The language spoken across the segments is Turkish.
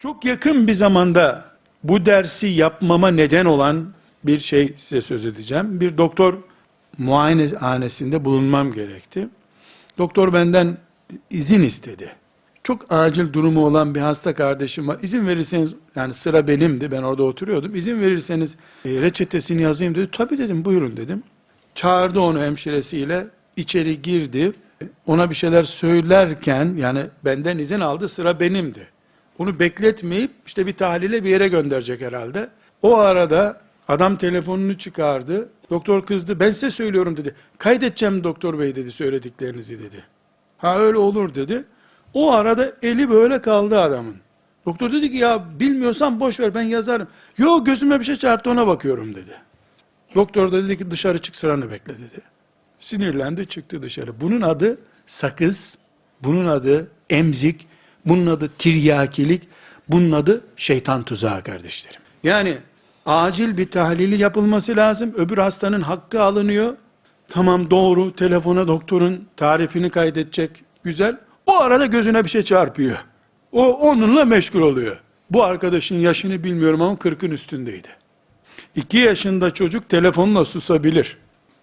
Çok yakın bir zamanda bu dersi yapmama neden olan bir şey size söz edeceğim. Bir doktor muayenehanesinde bulunmam gerekti. Doktor benden izin istedi. Çok acil durumu olan bir hasta kardeşim var. İzin verirseniz, yani sıra benimdi, ben orada oturuyordum. İzin verirseniz e, reçetesini yazayım dedi. Tabii dedim, buyurun dedim. Çağırdı onu hemşiresiyle, içeri girdi. Ona bir şeyler söylerken, yani benden izin aldı, sıra benimdi. Onu bekletmeyip işte bir tahlile bir yere gönderecek herhalde. O arada adam telefonunu çıkardı. Doktor kızdı. Ben size söylüyorum dedi. Kaydedeceğim doktor bey dedi söylediklerinizi dedi. Ha öyle olur dedi. O arada eli böyle kaldı adamın. Doktor dedi ki ya bilmiyorsan boş ver ben yazarım. Yo gözüme bir şey çarptı ona bakıyorum dedi. Doktor da dedi ki dışarı çık sıranı bekle dedi. Sinirlendi çıktı dışarı. Bunun adı sakız, bunun adı emzik, bunun adı tiryakilik, bunun adı şeytan tuzağı kardeşlerim. Yani acil bir tahlili yapılması lazım. Öbür hastanın hakkı alınıyor. Tamam doğru telefona doktorun tarifini kaydedecek. Güzel. O arada gözüne bir şey çarpıyor. O onunla meşgul oluyor. Bu arkadaşın yaşını bilmiyorum ama 40'ın üstündeydi. 2 yaşında çocuk telefonla susabilir.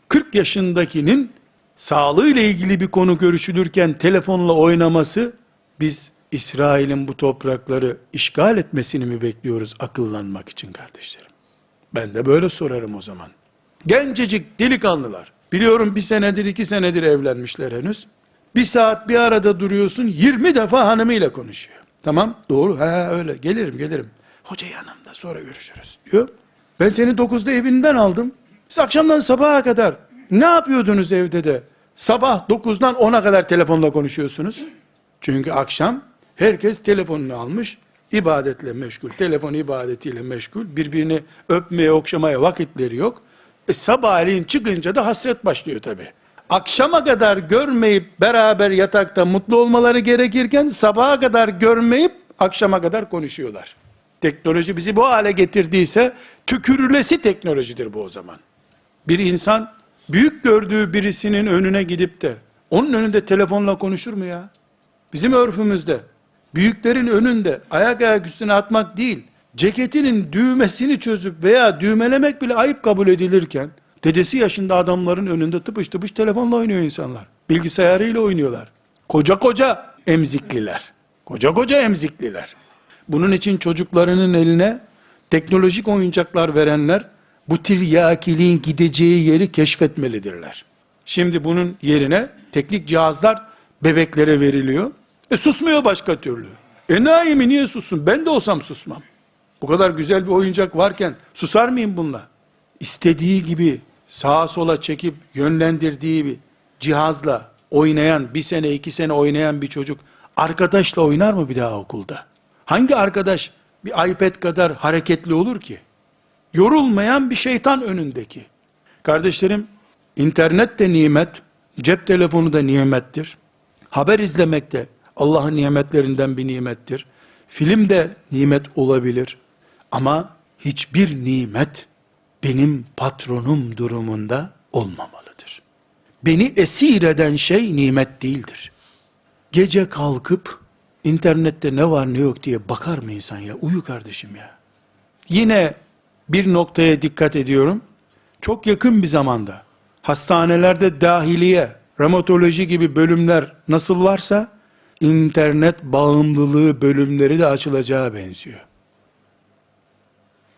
40 yaşındakinin sağlığıyla ilgili bir konu görüşülürken telefonla oynaması biz İsrail'in bu toprakları işgal etmesini mi bekliyoruz akıllanmak için kardeşlerim? Ben de böyle sorarım o zaman. Gencecik delikanlılar. Biliyorum bir senedir iki senedir evlenmişler henüz. Bir saat bir arada duruyorsun 20 defa hanımıyla konuşuyor. Tamam doğru ha öyle gelirim gelirim. Hoca yanımda sonra görüşürüz diyor. Ben seni 9'da evinden aldım. Siz akşamdan sabaha kadar ne yapıyordunuz evde de? Sabah 9'dan 10'a kadar telefonla konuşuyorsunuz. Çünkü akşam herkes telefonunu almış, ibadetle meşgul, telefon ibadetiyle meşgul, birbirini öpmeye, okşamaya vakitleri yok. E sabahleyin çıkınca da hasret başlıyor tabi. Akşama kadar görmeyip beraber yatakta mutlu olmaları gerekirken sabaha kadar görmeyip akşama kadar konuşuyorlar. Teknoloji bizi bu hale getirdiyse tükürülesi teknolojidir bu o zaman. Bir insan büyük gördüğü birisinin önüne gidip de onun önünde telefonla konuşur mu ya? Bizim örfümüzde büyüklerin önünde ayak ayak üstüne atmak değil, ceketinin düğmesini çözüp veya düğmelemek bile ayıp kabul edilirken, dedesi yaşında adamların önünde tıpış tıpış telefonla oynuyor insanlar. Bilgisayarıyla oynuyorlar. Koca koca emzikliler. Koca koca emzikliler. Bunun için çocuklarının eline teknolojik oyuncaklar verenler, bu tiryakiliğin gideceği yeri keşfetmelidirler. Şimdi bunun yerine teknik cihazlar bebeklere veriliyor. E susmuyor başka türlü. Enayi mi niye sussun? Ben de olsam susmam. Bu kadar güzel bir oyuncak varken susar mıyım bununla? İstediği gibi sağa sola çekip yönlendirdiği bir cihazla oynayan, bir sene iki sene oynayan bir çocuk arkadaşla oynar mı bir daha okulda? Hangi arkadaş bir iPad kadar hareketli olur ki? Yorulmayan bir şeytan önündeki. Kardeşlerim, internet de nimet, cep telefonu da nimettir. Haber izlemek de Allah'ın nimetlerinden bir nimettir. Film de nimet olabilir. Ama hiçbir nimet benim patronum durumunda olmamalıdır. Beni esir eden şey nimet değildir. Gece kalkıp internette ne var ne yok diye bakar mı insan ya? Uyu kardeşim ya. Yine bir noktaya dikkat ediyorum. Çok yakın bir zamanda hastanelerde dahiliye, ramatoloji gibi bölümler nasıl varsa internet bağımlılığı bölümleri de açılacağı benziyor.